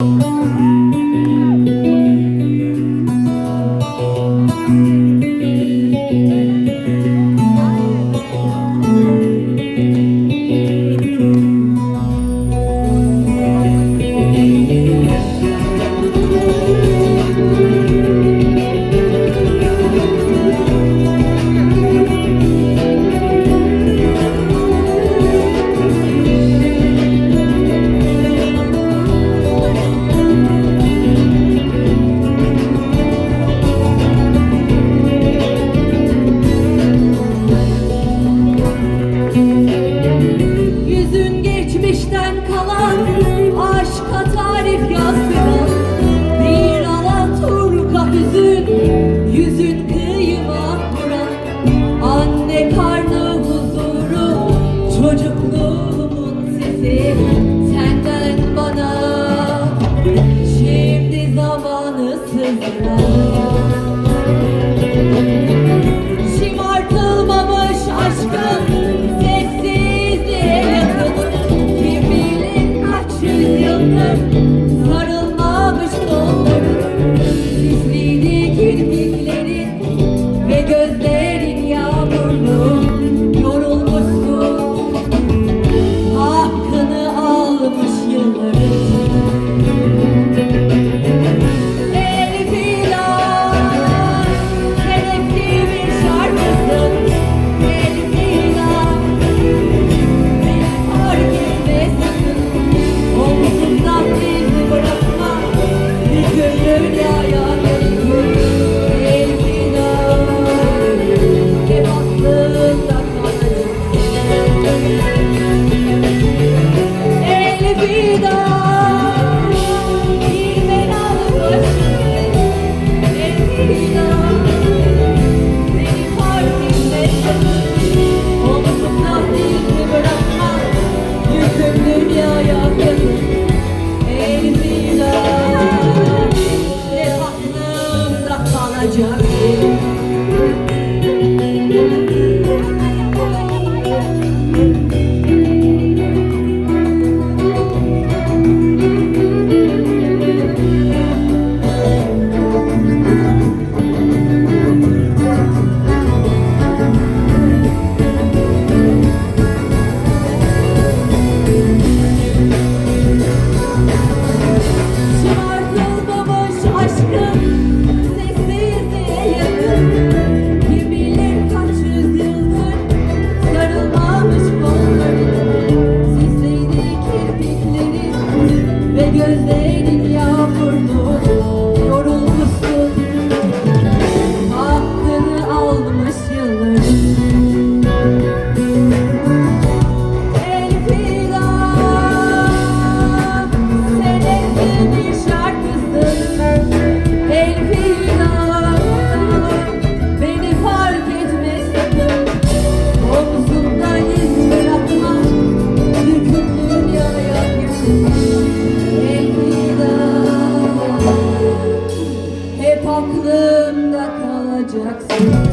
Música Yüzün geçmişten kalan Aşka tarif yazdıran Bir alaturka hüzün Yüzün kıyıma vuran Anne karnı huzuru Çocukluğumun sesi Senden bana. Şimdi zamanı sızdıran bulacaksın.